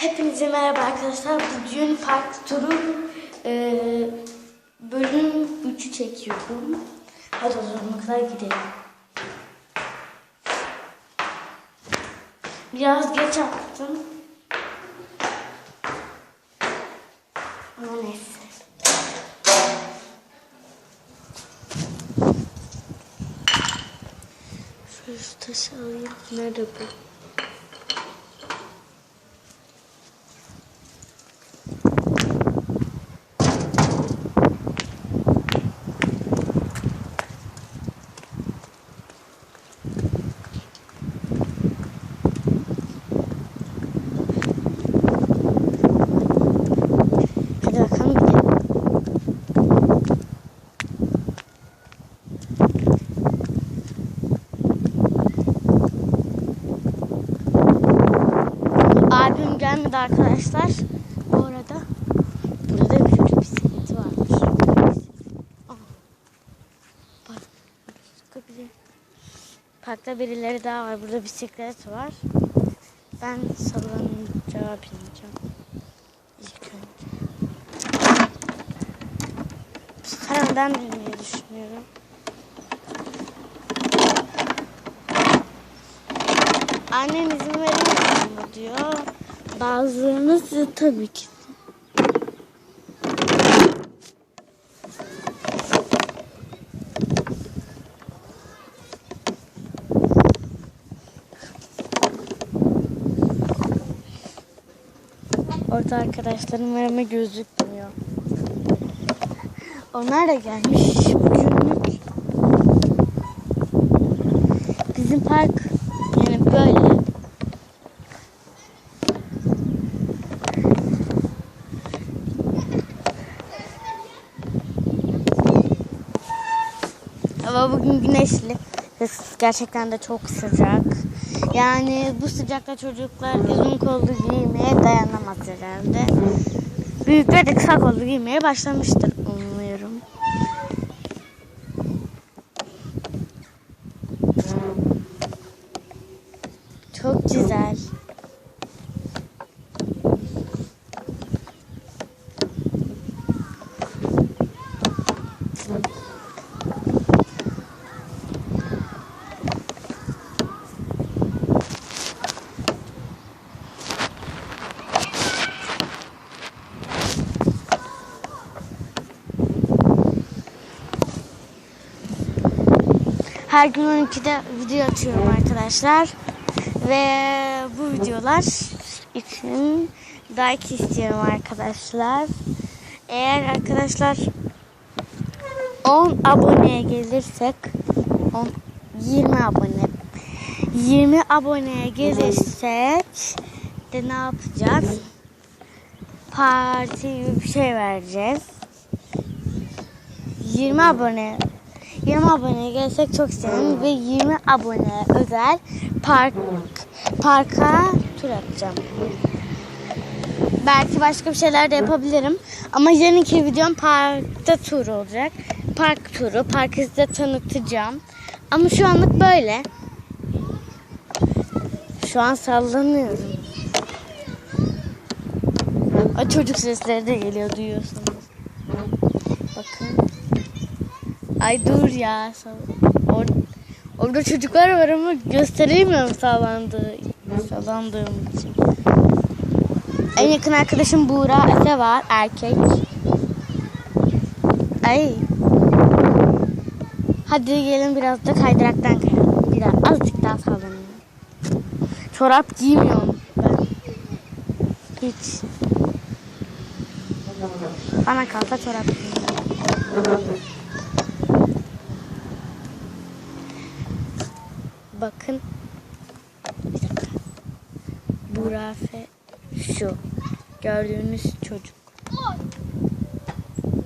Hepinize merhaba arkadaşlar. Bugün Park Tur'un e, bölüm 3'ü çekiyorum. Hadi o zaman kadar gidelim. Biraz geç attım. Ama neyse. Şu taşı alayım. Nerede bu? Hadi bakalım gidelim. Gelmedi arkadaşlar. Bu arada burada bir çocuk bisikleti varmış. Parkta birileri daha var. Burada bisiklet var. Ben sallanınca bineceğim. İlk önce. Ben binmeyi düşünüyorum. Annem izin vermiyor mu diyor. Bazılarınız tabii ki. Orada arkadaşlarım var ama gözükmüyor. Onlar da gelmiş bugünlük. Bizim park yani böyle. Hava bugün güneşli gerçekten de çok sıcak. Yani bu sıcakta çocuklar uzun kollu giymeye dayanamaz herhalde. Büyükler de kısa kollu giymeye başlamıştır umuyorum. Çok güzel. Her gün 12'de video atıyorum arkadaşlar. Ve bu videolar için like istiyorum arkadaşlar. Eğer arkadaşlar 10 aboneye gelirsek 10 20 abone 20 aboneye gelirsek de ne yapacağız? Parti bir şey vereceğiz. 20 abone 20 aboneye gelsek çok isterim ve 20 abone özel park parka tur atacağım. Belki başka bir şeyler de yapabilirim. Ama yarınki videom parkta tur olacak. Park turu. Parkı size tanıtacağım. Ama şu anlık böyle. Şu an sallanıyorum. Ay çocuk sesleri de geliyor duyuyorsunuz. Bakın. Ay dur ya. Or orada çocuklar var ama gösteremiyorum sallandığı, sallandığım için. En yakın arkadaşım Buğra Efe var. Erkek. Ay. Hadi gelin biraz da kaydıraktan kayalım. Biraz azıcık daha sallanayım. Çorap giymiyorum ben. Hiç. Bana kalsa çorap giymiyorum. Bakın. Bir dakika. Burafe şu. Gördüğünüz çocuk.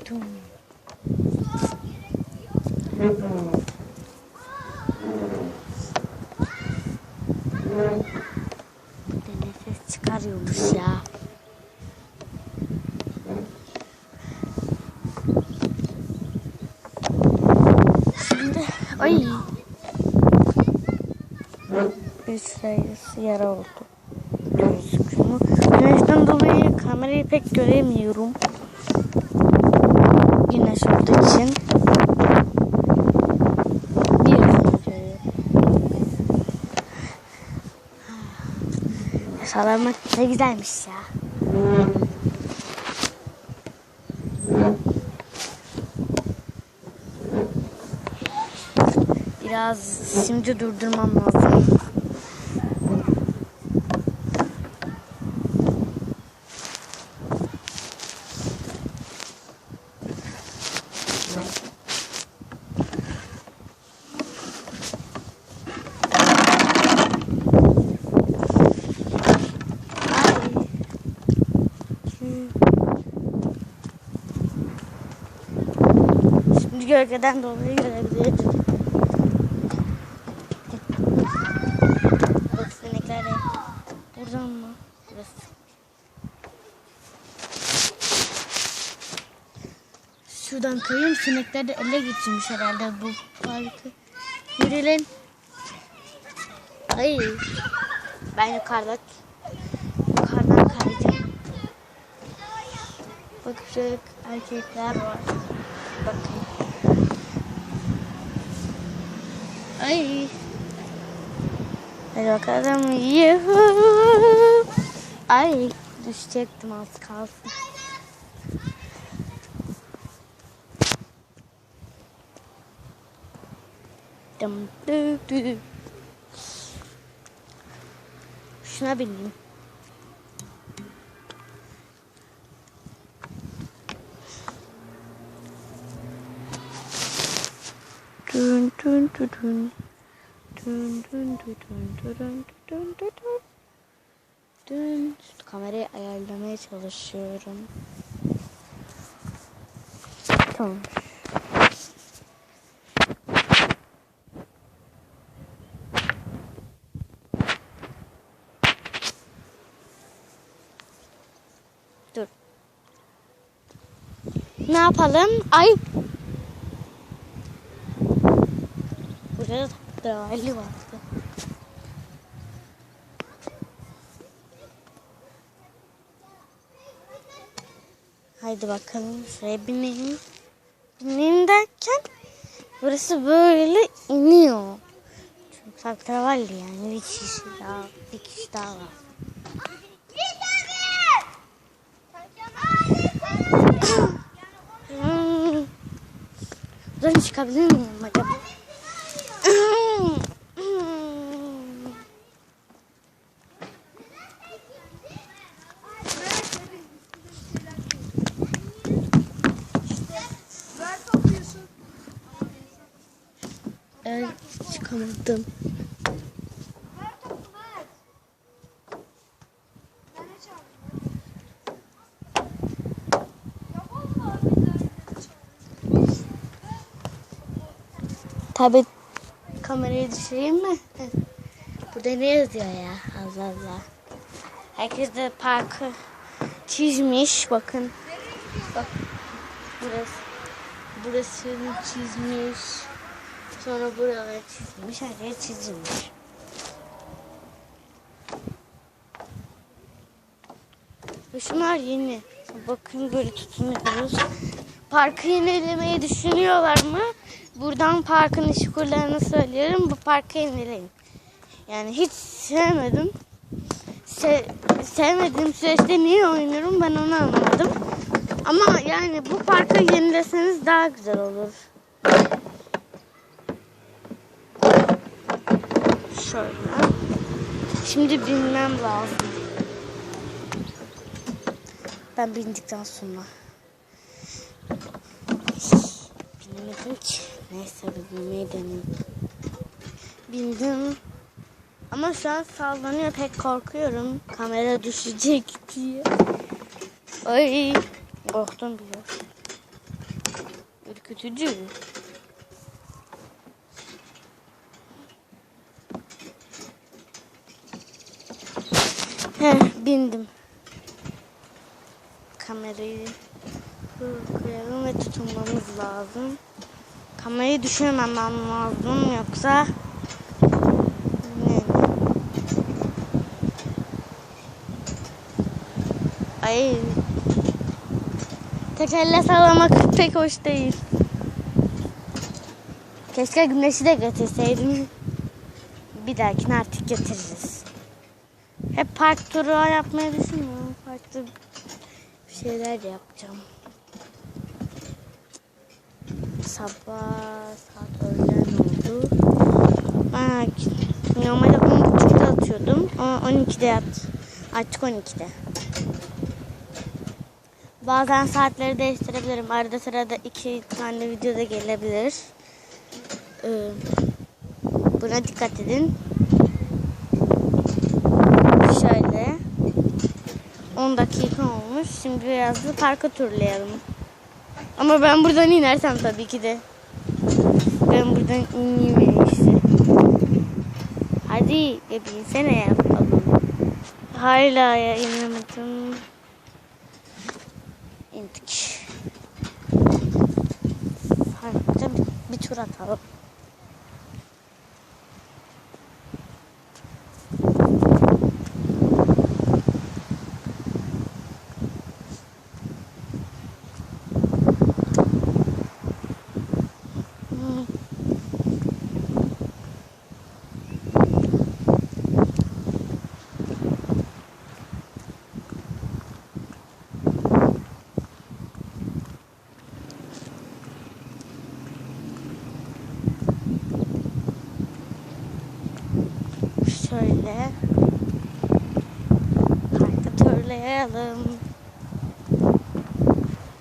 Tum. Bir de nefes çıkarıyormuş ya. Şimdi ay Üç sayısı yara oldu. Güneşten kamerayı pek göremiyorum. Güneş olduğu için. Salamak ne güzelmiş ya. Biraz şimdi durdurmam lazım. Şimdi gölgeden dolayı görebiliriz. Bak sinekler. Buradan mı? Burası. Şuradan kayayım sinekler de ele geçirmiş herhalde bu parkı. Yürüyelim. Ay. Ben yukarıda yukarıdan kayacağım. Bak şöyle erkekler var. Bakın. Ay. Hadi bakalım. Yuhuu. Ay düşecektim az kalsın. Dım dı dı. Şuna bineyim. Dün dün dün dün. Dün dün dün dün dün dün kamerayı ayarlamaya çalışıyorum. Tamam. Dur. Ne yapalım? Ay. Tahterevalli vardı. Haydi bakalım şuraya bineyim. Bineyim derken burası böyle iniyor. Çünkü tahterevalli yani bir kişi daha, bir kişi daha var. Hmm. Buradan çıkabilir miyim acaba? Ver topluyorsun. Evet çıkamadım. Ver topu ver. Ben ne çaldım? Ya vallahi billahi ben çaldım. Tabi kamerayı düşüreyim mi? Burada ne yazıyor ya? Allah Allah. Herkes de parkı çizmiş. Bakın. Bak. Burası. Burasını çizmiş. Sonra buraları çizmiş. Her yer çizilmiş. Ve şunlar yeni. Bakın böyle tutunuyoruz. Parkı yenilemeyi düşünüyorlar mı? Buradan parkın işgullerini söylüyorum. Bu parkı yenileyin. Yani hiç sevmedim. Se sevmediğim süreçte niye oynuyorum ben onu anlamadım. Ama yani bu parkı yenileseniz daha güzel olur. Şöyle. Şimdi binmem lazım. Ben bindikten sonra. Binemedim ki. Neyse binmeyi deneyim. Bindim. Ama şu an sallanıyor pek korkuyorum. Kamera düşecek diye. Ay korktum biraz. Ürkütücü. Bindim. Kamerayı koyalım ve tutunmamız lazım. Kamerayı düşürmemem lazım yoksa? Ay Tek elle sallamak pek hoş değil. Keşke güneşi de getirseydim. Bir dahakine artık getiririz. Hep park turu yapmayı düşünmüyorum. Farklı bir şeyler yapacağım. Sabah saat öğlen oldu. Ben normalde 10.30'da atıyordum ama 12'de yat. Artık 12'de. Bazen saatleri değiştirebilirim. Arada sırada iki tane video da gelebilir. Ee, buna dikkat edin. Şöyle. 10 dakika olmuş. Şimdi biraz da parka turlayalım. Ama ben buradan inersem tabii ki de. Ben buradan ineyim en. Hadi e binsene yapalım. Hala ya inemedim. İndik. Parkta bir, bir tur atalım. Şöyle. Parkta turlayalım.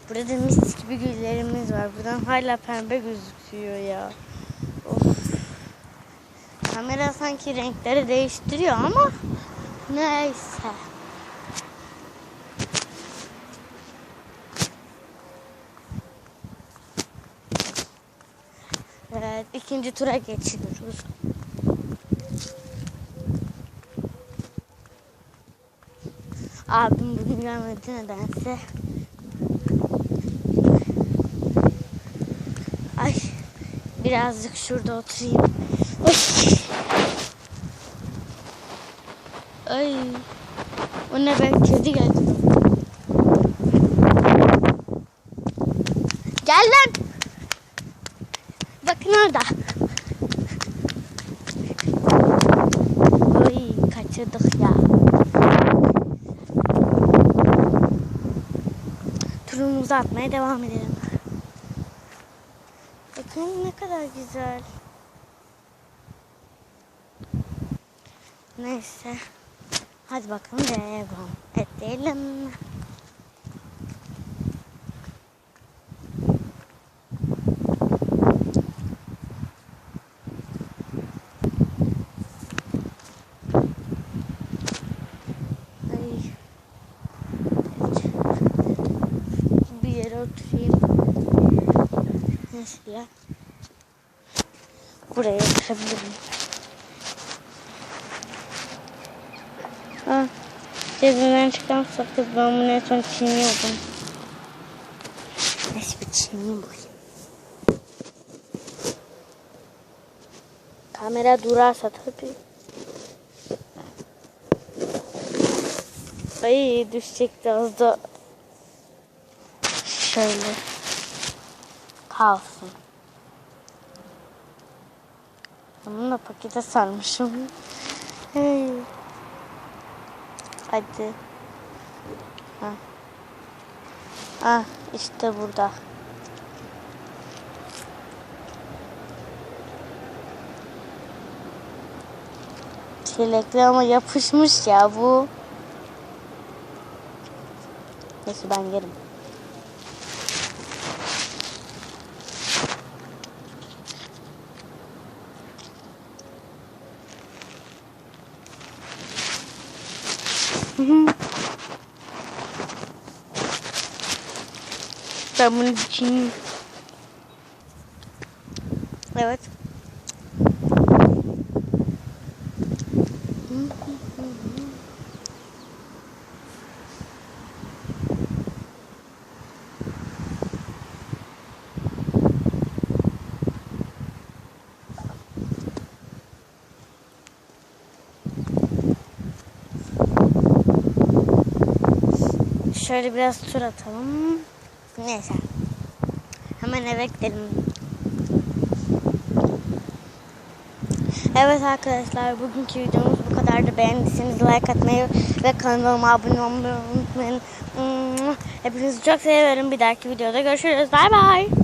Burada mis gibi güllerimiz var. Buradan hala pembe gözüküyor ya. Of. Kamera sanki renkleri değiştiriyor ama neyse. Evet, ikinci tura geçiyoruz. Abim bugün gelmedi nedense. Ay birazcık şurada oturayım. Ay. O ne be kedi geldi. Gel lan. Bakın orada. Ay kaçırdık ya. Turumuzu atmaya devam edelim. Bakın ne kadar güzel. Neyse. Hadi bakalım devam edelim. Ay. Bir yere oturayım. Mesela buraya oturabilirim. Ah, cebimden çıkan sakız ben bunu en son çiğniyordum. Neyse bir çiğneyim bakayım. Kamera durarsa tabii. Ay düşecekti az da. Şöyle kalsın. Bunu da pakete sarmışım. Hey. Hadi. Ha. Ah işte burada. Çilekli ama yapışmış ya bu. Neyse ben yerim. Hı hı. Ben bunu Şöyle biraz tur atalım. Neyse. Hemen eve gidelim. Evet arkadaşlar bugünkü videomuz bu kadardı. Beğendiyseniz like atmayı ve kanalıma abone olmayı unutmayın. Hepinizi çok seviyorum. Bir dahaki videoda görüşürüz. Bay bay.